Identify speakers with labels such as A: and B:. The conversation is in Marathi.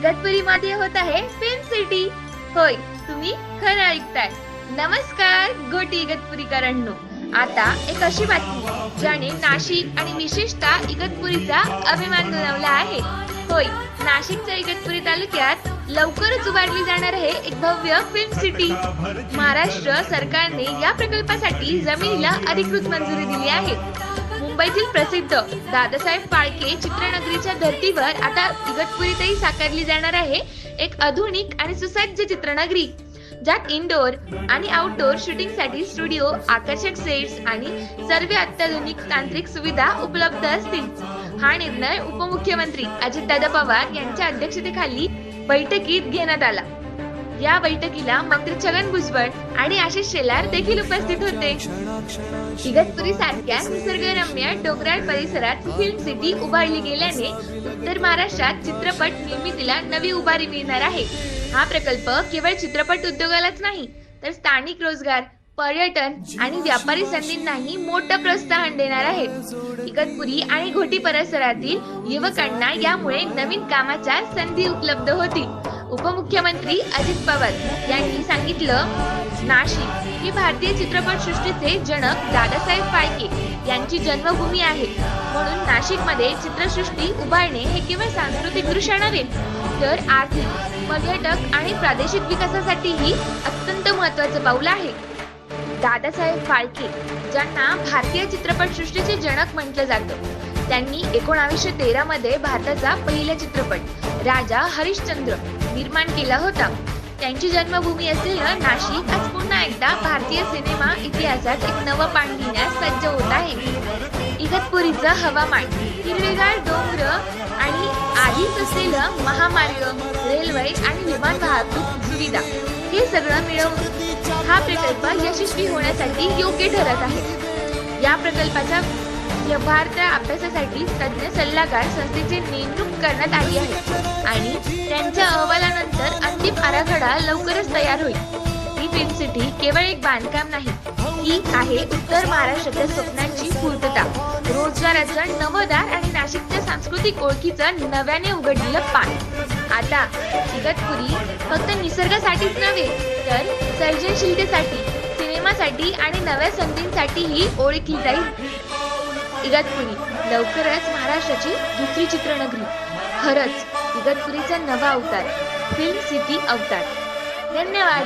A: इगतपुरी मध्ये होत आहे फिल्म सिटी होय तुम्ही खरं ऐकताय. नमस्कार गोटी इगतपुरीकरांनो. आता एक अशी बातमी ज्याने नाशिक आणि विशेषतः इगतपुरीचा अभिमान दुणवला आहे. होय नाशिकच्या इगतपुरी तालुक्यात लवकरच उभारली जाणार आहे एक भव्य फिल्म सिटी महाराष्ट्र सरकारने या प्रकल्पासाठी जमिनीला अधिकृत मंजुरी दिली आहे. मुंबईतील प्रसिद्ध दादासाहेब फाळके चित्रनगरीच्या धर्तीवर आता इगतपुरीतही साकारली जाणार आहे एक आधुनिक आणि सुसज्ज चित्रनगरी ज्यात इनडोअर आणि आउटडोअर शूटिंगसाठी स्टुडिओ आकर्षक सेट्स आणि सर्व अत्याधुनिक तांत्रिक सुविधा उपलब्ध असतील. हा निर्णय उपमुख्यमंत्री अजितदादा पवार यांच्या अध्यक्षतेखाली बैठकीत घेण्यात आला. या बैठकीला मंत्री छगन भुजबळ आणि आशिष शेलार देखील उपस्थित होते. इगतपुरी सारख्या निसर्गरम्य डोंगराळ परिसरात फिल्म सिटी उभारली गेल्याने उत्तर महाराष्ट्रात चित्रपट निर्मितीला नवी उभारी मिळणार आहे. हा प्रकल्प केवळ चित्रपट उद्योगालाच नाही तर स्थानिक रोजगार पर्यटन आणि व्यापारी संधींनाही मोठं प्रोत्साहन देणार आहे. इगतपुरी आणि घोटी परिसरातील युवकांना यामुळे नवीन कामाच्या संधी उपलब्ध होतील. उपमुख्यमंत्री अजित पवार यांनी सांगितलं नाशिक ही भारतीय चित्रपट सृष्टीचे जनक दादासाहेब फाळके यांची जन्मभूमी आहे. म्हणून नाशिकमध्ये चित्रसृष्टी उभारणे हे केवळ सांस्कृतिक दृश्य नव्हे तर आर्थिक पर्यटक आणि प्रादेशिक विकासासाठीही अत्यंत महत्वाचं पाऊल आहे. दादासाहेब फाळके ज्यांना भारतीय चित्रपट सृष्टीचे जनक म्हटलं जातं त्यांनी एकोणावीसशे तेरा मध्ये भारताचा पहिला चित्रपट राजा हरिश्चंद्र निर्माण केला होता. त्यांची जन्मभूमी असलेलं नाशिक आज पुन्हा एकदा भारतीय सिनेमा इतिहासात एक नवं पान घेण्यास सज्ज होत आहे. इगतपुरीचं हवामान हिरवेगार डोंगर आणि आधीच असलेलं महामार्ग रेल्वे आणि विमान वाहतूक सुविधा हे सगळं मिळवून हा प्रकल्प यशस्वी होण्यासाठी योग्य ठरत आहे. या प्रकल्पाच्या यथार्थ अभ्यासासाठी तज्ज्ञ सल्लागार संस्थेची नेमणूक करण्यात आली आहे. आणि त्यांच्या अहवालानंतर अंतिम आराखडा लवकरच तयार होईल. ही फिल्म सिटी केवळ एक बांधकाम नाही ही आहे उत्तर महाराष्ट्राच्या स्वप्नांची पूर्तता. रोजगाराचं नवदार आणि नाशिकच्या सांस्कृतिक ओळखीचं नव्याने उघडलेलं पान. आता इगतपुरी फक्त निसर्गासाठीच नव्हे तर सर्जनशीलतेसाठी सिनेमासाठी आणि नव्या संधींसाठीही ओळखली जाईल. इगतपुरी. लवकरच महाराष्ट्राची दुसरी चित्रनगरी. खरंच इगतपुरीचा नवा अवतार फिल्म सिटी अवतार. धन्यवाद.